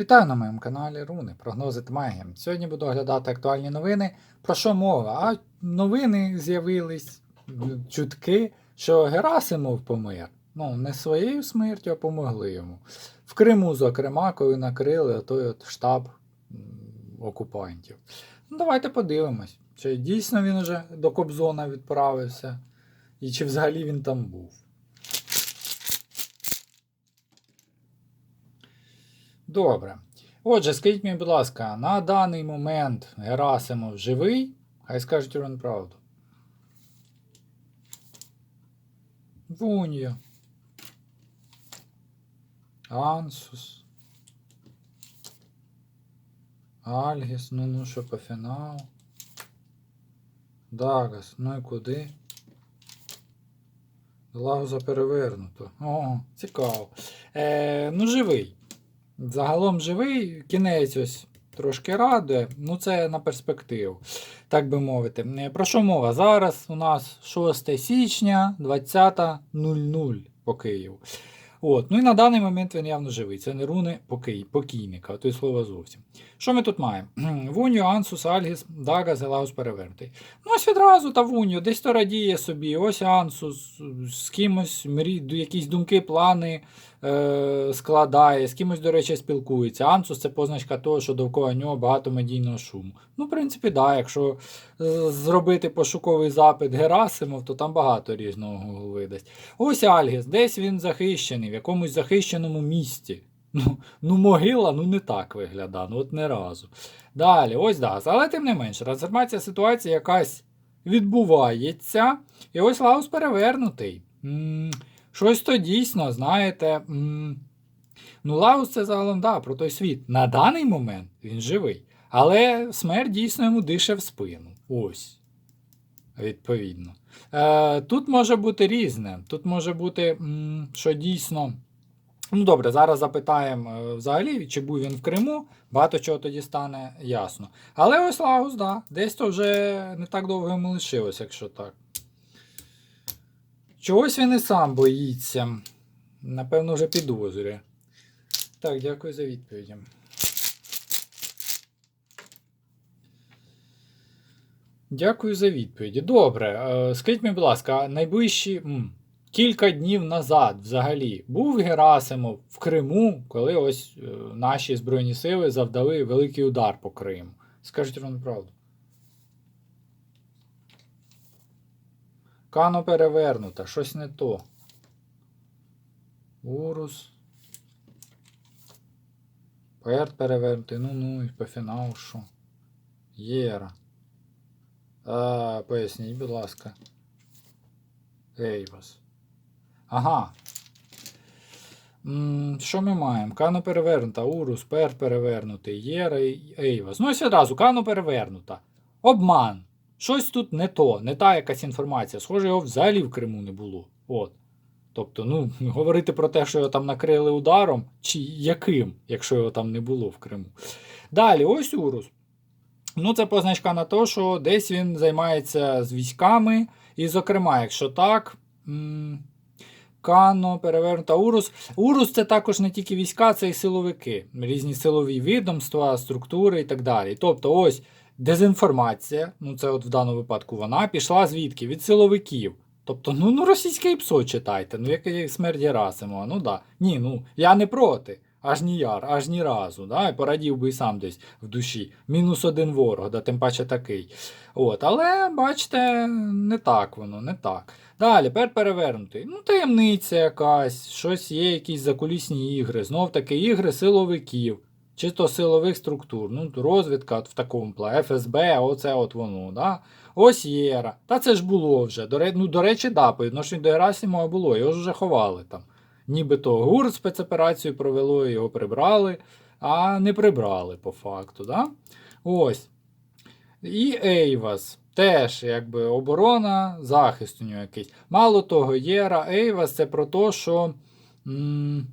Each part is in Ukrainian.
Вітаю на моєму каналі Руни, прогнози та магія. Сьогодні буду оглядати актуальні новини. Про що мова? А новини з'явились чутки, що Герасимов помер. Ну, не своєю смертю, а помогли йому. В Криму, зокрема, коли накрили той от штаб окупантів. Ну, давайте подивимось, чи дійсно він уже до Кобзона відправився, і чи взагалі він там був. Добре. Отже, скажіть мені, будь ласка, на даний момент Герасимов живий? Хай скажуть вам правду. Вуньо. Ансус. Альгіс, ну ну що по фіналу. Дагас, ну і куди? Лагуза перевернуто. О, цікаво. Е, ну, живий. Загалом живий, кінець ось трошки радує, ну це на перспективу, так би мовити. Е, Про що мова? Зараз у нас 6 січня 20.00 по Києву. От, ну і на даний момент він явно живий. Це не руни покій, покійника, то й слово зовсім. Що ми тут маємо? Вуньо, Ансус, Альгіс, Дага, Зелаус перевернутий. Ну ось відразу та Вуньо, десь то радіє собі, ось Ансус, з кимось мрі... якісь думки, плани е... складає, з кимось, до речі, спілкується. Ансус це позначка того, що довкола нього багато медійного шуму. Ну, в принципі, да, якщо е... зробити пошуковий запит Герасимов, то там багато різного видасть. Ось Альгіс, десь він захищений, якомусь захищеному місці. Ну, ну могила ну не так виглядає, ну от не разу. Далі, ось да. Але тим не менше, трансформація ситуації якась відбувається. І ось Лаус перевернутий. м щось то дійсно, знаєте. м ну, Лаус це загалом да, про той світ. На даний момент він живий. Але смерть дійсно йому дише в спину. Ось. Відповідно. Е, Тут може бути різне. Тут може бути, що дійсно. Ну добре, зараз запитаємо е, взагалі, чи був він в Криму, багато чого тоді стане ясно. Але ось Лагус, да, десь то вже не так довго йому лишилось, якщо так. Чогось він і сам боїться. Напевно, вже підозрює. Так, дякую за відповіді. Дякую за відповіді. Добре. е, Скажіть мені, будь ласка, найближчі. м, Кілька днів назад взагалі був Герасимов в Криму, коли ось е, наші Збройні сили завдали великий удар по Криму. Скажіть вам правду. Кано перевернута, щось не то. Урус. Перт перевернутий. Ну ну і по фіналу що? Єра. А, поясніть, будь ласка. Ейвас. Ага. Що ми маємо? Кано перевернута, Урус, Пер перевернутий, Єра і Ейвас. Ну ось одразу, Кано перевернута. Обман. Щось тут не то, не та якась інформація. Схоже, його взагалі в Криму не було. От. Тобто, ну, говорити про те, що його там накрили ударом, чи яким, якщо його там не було в Криму. Далі, ось Урус. Ну, це позначка на те, що десь він займається з військами. І, зокрема, якщо так. Кано, перевернута Урус. Урус це також не тільки війська, це і силовики, різні силові відомства, структури і так далі. Тобто, ось дезінформація, ну це от в даному випадку вона пішла звідки? Від силовиків. Тобто, ну, ну російське ІПСО читайте, ну як смерть Герасимова, ну да. Ні, ну я не проти. Аж ніяр, аж ні разу. Да? І порадів би і сам десь в душі. Мінус один ворог, да, тим паче такий. От, Але, бачите, не так воно, не так. Далі, пер перевернутий. Ну, таємниця якась, щось є, якісь закулісні ігри. Знов таки ігри силовиків, чисто силових структур. Ну, розвідка в такому плані, ФСБ, оце от воно. Да? Ось Єра. Та це ж було вже. До, ну, до речі, да, по відношенню до Герасимова було, його ж вже ховали там. Нібито ГУР спецоперацію провело, його прибрали, а не прибрали по факту. Да? Ось. І Ейвас. Теж якби оборона, захист у нього якийсь. Мало того, Єра Ейвас це про те, що. М-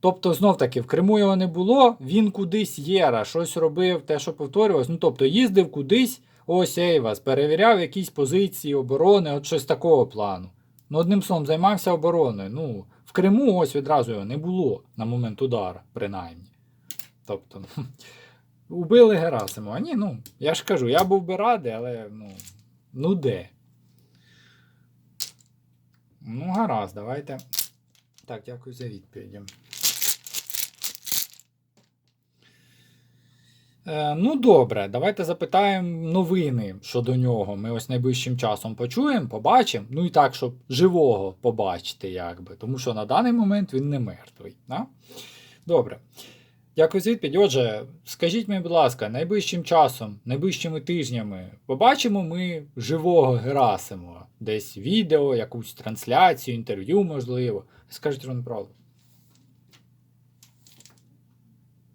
Тобто, знов таки, в Криму його не було, він кудись Єра, щось робив, те, що повторювалось. Ну, тобто, їздив кудись, ось Ейвас, перевіряв якісь позиції оборони, от щось такого плану. Ну, одним словом, займався обороною. Ну, в Криму ось відразу його не було на момент удару, принаймні. Тобто, убили Герасимова. Ні, ну, я ж кажу, я був би радий, але ну, ну де? Ну, гаразд, давайте. Так, дякую за відповіді. Ну, добре, давайте запитаємо новини щодо нього. Ми ось найближчим часом почуємо, побачимо. Ну і так, щоб живого побачити, якби. Тому що на даний момент він не мертвий. Да? Добре. Дякую за відповідь. Отже, скажіть мені, будь ласка, найближчим часом, найближчими тижнями побачимо ми живого Герасимова. Десь відео, якусь трансляцію, інтерв'ю, можливо. Скажіть вам правду.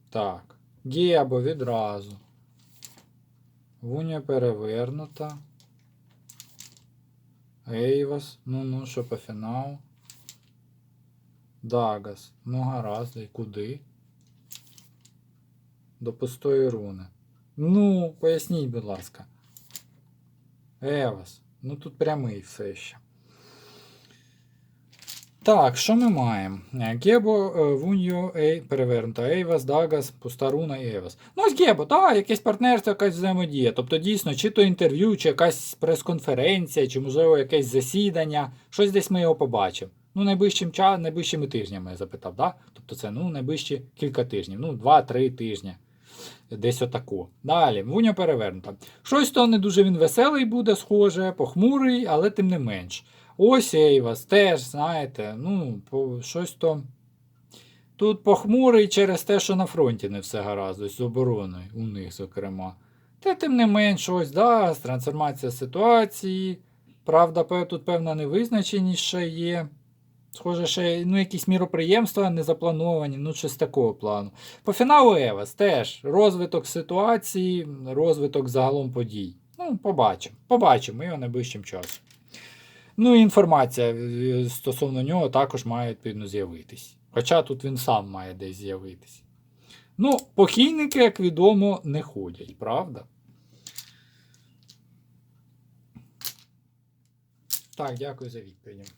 Так. Гебо відразу. Вуня перевернута. Ейвас. Ну ну, що по фіналу. Дагас. Ну гаразд, і куди? До пустої руни. Ну, поясніть, будь ласка. Евас. Ну тут прямий все ще. Так, що ми маємо? Гебо, е, Вуньо, Ей, перевернуто, Ейвас, Дагас, Пуста руна і Евас. Ну, ось Гебо, так, якесь партнерство, якась взаємодія. Тобто, дійсно, чи то інтерв'ю, чи якась прес-конференція, чи, можливо, якесь засідання. Щось десь ми його побачимо. Ну, найближчим часом, найближчими тижнями я запитав, да? Тобто це ну, найближчі кілька тижнів, ну, 2-3 тижні. Десь отако. Далі, Вуня перевернута. Щось то не дуже він веселий буде, схоже, похмурий, але тим не менш. Ось Ейвас теж, знаєте, ну, по, щось то. Тут похмурий через те, що на фронті не все гаразд, ось з обороною, у них, зокрема. Та тим не менш, ось, да, трансформація ситуації. Правда, тут певна невизначеність ще є. Схоже, ще ну, якісь міроприємства не заплановані, ну щось такого плану. По фіналу Евас теж розвиток ситуації, розвиток загалом подій. Ну, побачимо. Побачимо його найближчим часом. Ну і інформація е, стосовно нього також має відповідно з'явитись. Хоча тут він сам має десь з'явитись. Ну, покійники, як відомо, не ходять, правда? Так, дякую за відповіді.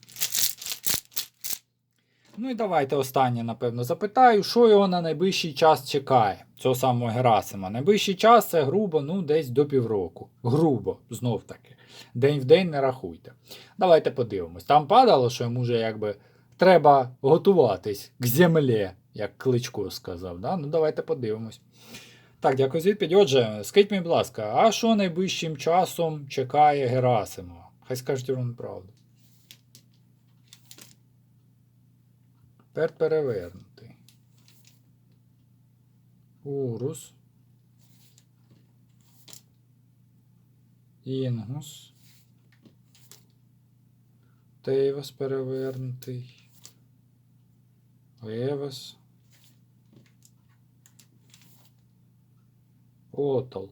Ну і давайте останнє, напевно, запитаю, що його на найближчий час чекає, цього самого Герасима. Найближчий час це грубо, ну, десь до півроку. Грубо, знов таки. День в день не рахуйте. Давайте подивимось. Там падало, що йому вже якби треба готуватись к землі, як Кличко сказав. Да? Ну давайте подивимось. Так, дякую за відповідь. Отже, скажіть мені, будь ласка, а що найближчим часом чекає Герасимова? Хай скажуть вам правду. Тепер перевернутий. Урус. Інгус. Тейвас перевернутий. Евас. Отал.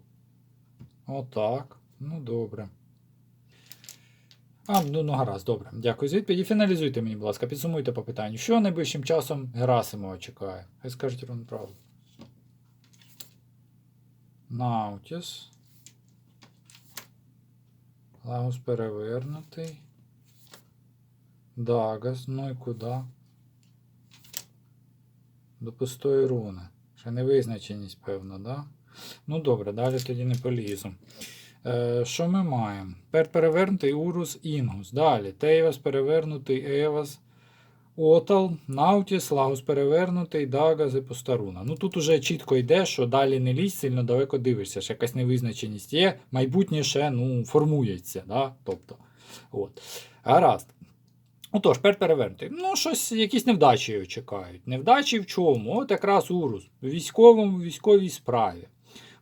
Отак. Ну, добре. А, ну, ну гаразд, добре. Дякую за відповідь. І Фіналізуйте мені, будь ласка, підсумуйте по питанню. Що найближчим часом Герасимова чекає? Хай скажуть вам правду. Наутіс. Лагус перевернутий. Дагас, ну і куди? До пустої руни. Ще невизначеність, певно, да? Ну добре, далі тоді не полізу. Е, що ми маємо? Тепер перевернутий Урус Інгус. Далі. Тейвас перевернутий Евас. Отал, Наутіс, Лагус перевернутий, Дагаз і Постаруна. Ну тут уже чітко йде, що далі не лізь, сильно далеко дивишся, ще якась невизначеність є, майбутнє ще ну, формується. Да? Тобто, от. Гаразд. Отож, тепер перевернути. Ну, щось, якісь невдачі його чекають. Невдачі в чому? От якраз Урус. В військовому, військовій справі.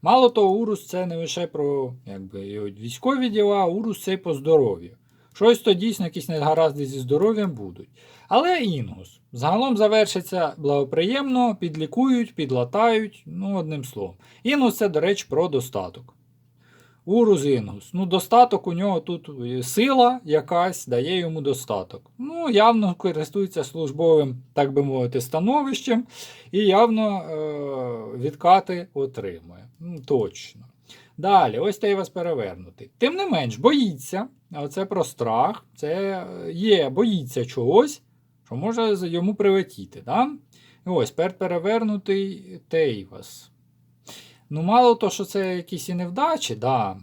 Мало того, Урус це не лише про якби, його військові діла, Урус це й по здоров'ю. Щось то дійсно якісь негаразди зі здоров'ям будуть. Але Інгус. Загалом завершиться благоприємно, підлікують, підлатають, ну, одним словом. Інгус це, до речі, про достаток. Урус Інгус. Ну, достаток у нього тут сила якась дає йому достаток. Ну, явно користується службовим, так би мовити, становищем і явно е- відкати отримує. Ну, точно. Далі, ось той вас перевернутий. Тим не менш, боїться. Оце про страх. Це е, є, боїться чогось. що може йому прилетіти. Да? Ось пер перевернутий Тейвас. Ну, мало то, що це якісь і невдачі, да.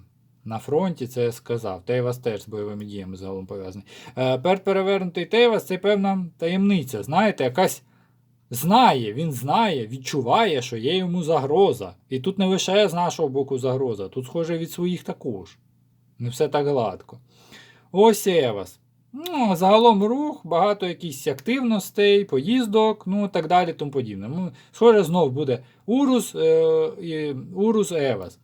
На фронті це я сказав. Тейвас теж з бойовими діями загалом пов'язаний. Е, пер перевернутий Тейвас це певна таємниця. Знаєте, якась знає, він знає, відчуває, що є йому загроза. І тут не лише з нашого боку загроза, тут, схоже, від своїх також. Не все так гладко. Ось Евас. Ну, загалом рух, багато якихось активностей, поїздок, ну так далі, тому подібне. Ну, схоже, знов буде Урус, е, Урус Евас.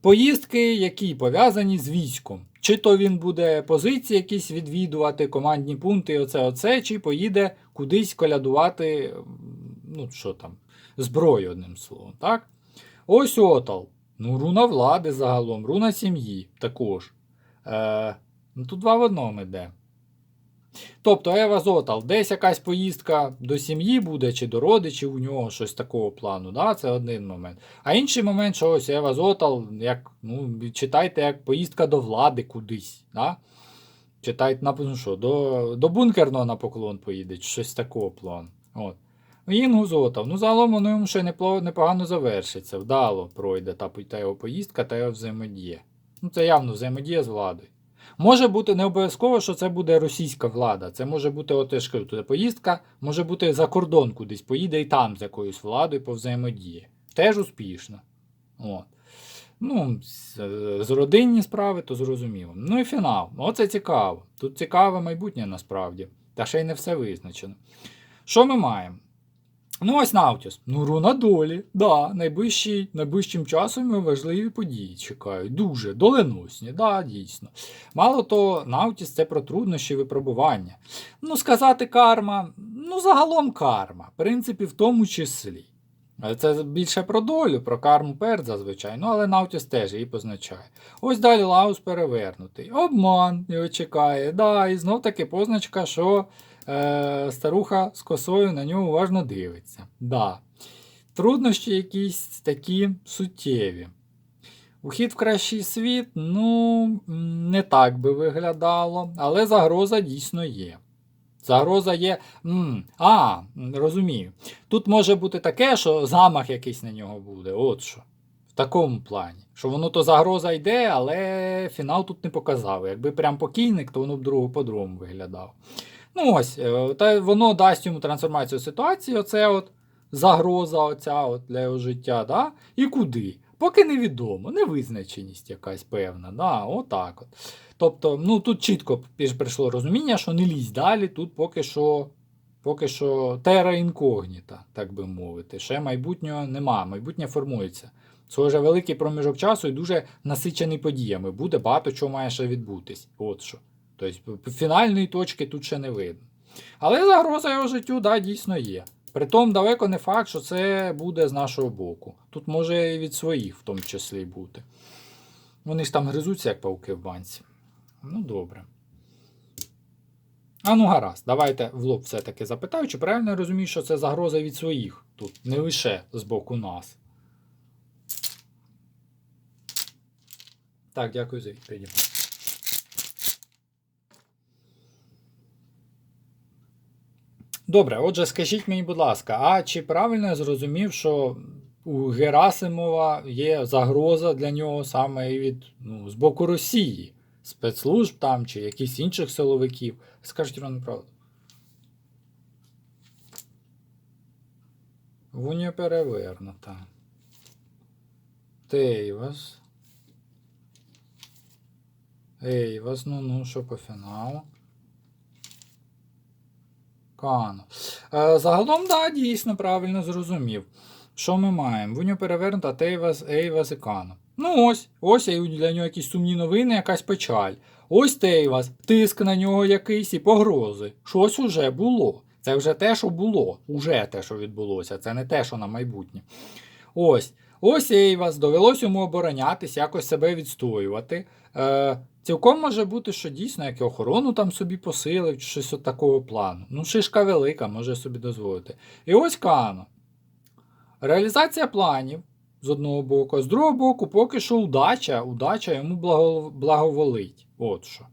Поїздки, які пов'язані з військом. Чи то він буде позиції якісь відвідувати, командні пункти, оце, оце, чи поїде кудись колядувати, ну що там, зброю, одним словом. так? Ось Отал. Ну, руна влади загалом, руна сім'ї також. Е, ну, тут два в одному йде. Тобто Ева Зотал, десь якась поїздка до сім'ї буде, чи до родичів у нього щось такого плану. Да? Це один момент. А інший момент, що ось Ева Зотал, як, ну, читайте, як поїздка до влади кудись. Да? Читайте, ну, що, до, до бункерного на поклон поїде, чи щось такого плану. От. Інгу Зотав. Ну, загалом воно йому ще непогано завершиться. Вдало пройде та, та його поїздка та його взаємодія. Ну, це явно взаємодія з владою. Може бути не обов'язково, що це буде російська влада. Це може бути, от туди поїздка, може бути за кордон кудись, поїде і там з якоюсь владою повзаємодіє. Теж успішно. От. Ну, з родинні справи, то зрозуміло. Ну і фінал. Оце цікаво. Тут цікаве майбутнє насправді. Та ще й не все визначено. Що ми маємо? Ну, ось Наутіс. Ну, руна долі. Да, найближчі, найближчим часом важливі події чекають. Дуже доленосні, да, дійсно. Мало того, Наутіс це про труднощі випробування. Ну, сказати карма, ну, загалом карма, в принципі, в тому числі. Але Це більше про долю, про карму перд зазвичай, ну але Наутіс теж її позначає. Ось далі Лаус перевернутий. Обман його чекає. Да, і знов таки позначка, що е, старуха з косою на нього уважно дивиться. Да. Труднощі якісь такі суттєві. Ухід в кращий світ, ну, не так би виглядало, але загроза дійсно є. Загроза є. м, А, розумію. Тут може бути таке, що замах якийсь на нього буде. От що. В такому плані. Що воно то загроза йде, але фінал тут не показав. Якби прям покійник, то воно б по-другому виглядало. Ну ось, е, та воно дасть йому трансформацію ситуації, оце от загроза оця от для його життя, да? і куди? Поки невідомо, невизначеність якась певна. Да? Отак от. Тобто, ну тут чітко прийшло розуміння, що не лізь далі, тут поки що, поки що тера інкогніта, так би мовити. Ще майбутнього нема, майбутнє формується. Це вже великий проміжок часу і дуже насичений подіями. Буде багато чого має ще відбутись. От що. Тобто фінальної точки тут ще не видно. Але загроза його життю, да, дійсно є. Притом далеко не факт, що це буде з нашого боку. Тут може і від своїх в тому числі бути. Вони ж там гризуться, як пауки в банці. Ну, добре. А ну гаразд, давайте в лоб все-таки запитаю, чи правильно я розумію, що це загроза від своїх тут, не лише з боку нас. Так, дякую за відповіді. Добре, отже, скажіть мені, будь ласка, а чи правильно я зрозумів, що у Герасимова є загроза для нього саме від ну, з боку Росії, спецслужб там чи якихось інших силовиків? Скажіть вам правду. Вуня перевернута. Тейвас. Ейвас, ну ну, що по фіналу? Кано. Е, загалом, да, дійсно правильно зрозумів. Що ми маємо? Вуньо перевернута Тейвас, Ейвас і Кано. Ну ось, ось для нього якісь сумні новини, якась печаль. Ось Тейвас, тиск на нього якийсь і погрози. Щось уже було. Це вже те, що було. Уже те, що відбулося. Це не те, що на майбутнє. Ось. Ось Ейвас, довелось йому оборонятись, якось себе відстоювати. Е, цілком може бути, що дійсно як охорону там собі посилив, чи щось от такого плану. Ну, шишка велика, може собі дозволити. І ось Кано. Реалізація планів з одного боку, а з другого боку, поки що удача, удача йому благо, благоволить. От що.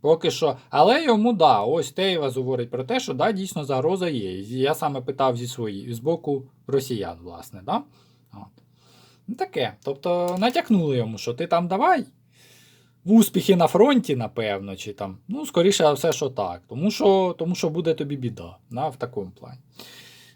Поки що. Але йому да, ось Тейвас говорить про те, що да, дійсно загроза є. Я саме питав зі свої, з боку росіян, власне. Да? От. Ну, таке. Тобто натякнули йому, що ти там давай. В успіхи на фронті, напевно, чи там. Ну, скоріше все, що так. Тому що, тому що буде тобі біда да, в такому плані.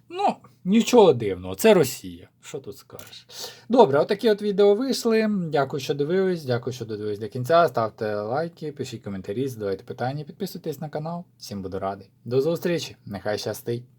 Ну, нічого дивного, це Росія. Що тут скажеш? Добре, отакі от відео вийшли. Дякую, що дивились. Дякую, що додивились до кінця. Ставте лайки, пишіть коментарі, задавайте питання, підписуйтесь на канал. Всім буду радий. До зустрічі! Нехай щастить!